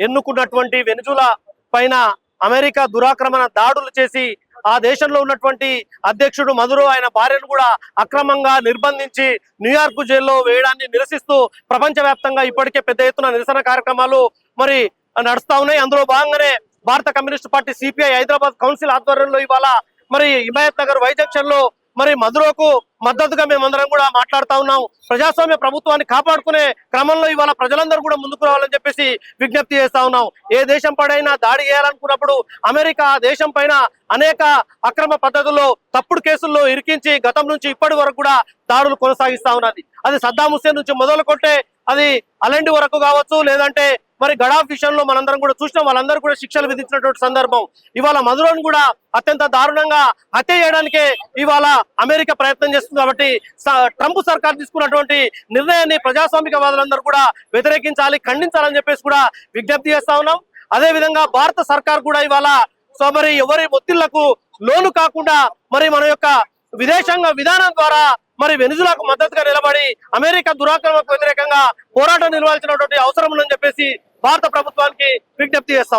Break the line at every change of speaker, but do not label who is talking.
ఎన్నుకున్నటువంటి వెనుజులా పైన అమెరికా దురాక్రమణ దాడులు చేసి ఆ దేశంలో ఉన్నటువంటి అధ్యక్షుడు మధురో ఆయన భార్యను కూడా అక్రమంగా నిర్బంధించి న్యూయార్క్ జైల్లో వేయడాన్ని నిరసిస్తూ ప్రపంచవ్యాప్తంగా ఇప్పటికే పెద్ద ఎత్తున నిరసన కార్యక్రమాలు మరి నడుస్తా ఉన్నాయి. అందులో భాగంగానే భారత communist party CPI Hyderabad council ఆధ్వర్యంలో ఇవాళ మరి హిమాయత్ నగర్ వైజంక్షన్లో మరి మధురకు మద్దతుగా మేమందరం కూడా మాట్లాడుతా ఉన్నాం. ప్రజాస్వామ్య ప్రభుత్వాన్ని కాపాడుకునే క్రమంలో ఇవాళ ప్రజలందరూ కూడా ముందుకు రావాలని చెప్పేసి విజ్ఞప్తి చేస్తా ఉన్నాం. ఏ దేశం పడైనా దాడి చేయాలనుకున్నప్పుడు అమెరికా ఆ దేశం పైన అనేక అక్రమ పద్ధతుల్లో తప్పుడు కేసుల్లో ఇరికించి గతం నుంచి ఇప్పటి వరకు కూడా దాడులు కొనసాగిస్తా ఉన్నది. అది సద్దాం హుస్సేన్ నుంచి మొదలు కొట్టే అది అలాంటి వరకు కావచ్చు లేదంటే మరి గడాఫ్ విషయంలో మనందరం కూడా చూసినాం. వాళ్ళందరూ కూడా శిక్షలు విధించినటువంటి సందర్భం. ఇవాళ మధురను కూడా అత్యంత దారుణంగా హత్య చేయడానికే ఇవాళ అమెరికా ప్రయత్నం చేస్తుంది కాబట్టి స- ట్రంప్ సర్కార్ తీసుకున్నటువంటి నిర్ణయాన్ని ప్రజాస్వామిక వాదులందరూ కూడా వ్యతిరేకించాలి ఖండించాలని చెప్పేసి కూడా విజ్ఞప్తి చేస్తా ఉన్నాం. అదే విధంగా భారత సర్కార్ కూడా ఇవాళ సో మరి ఎవరి ఒత్తిళ్ళకు లోను కాకుండా మరి మన యొక్క విదేశాంగ విధానం ద్వారా మరి వెనుజులాకు మద్దతుగా నిలబడి అమెరికా దురాక్రమకు వ్యతిరేకంగా పోరాటం నిలవాల్సినటువంటి అవసరం ఉందని చెప్పేసి భారత ప్రభుత్వానికి విజ్ఞప్తి చేస్తా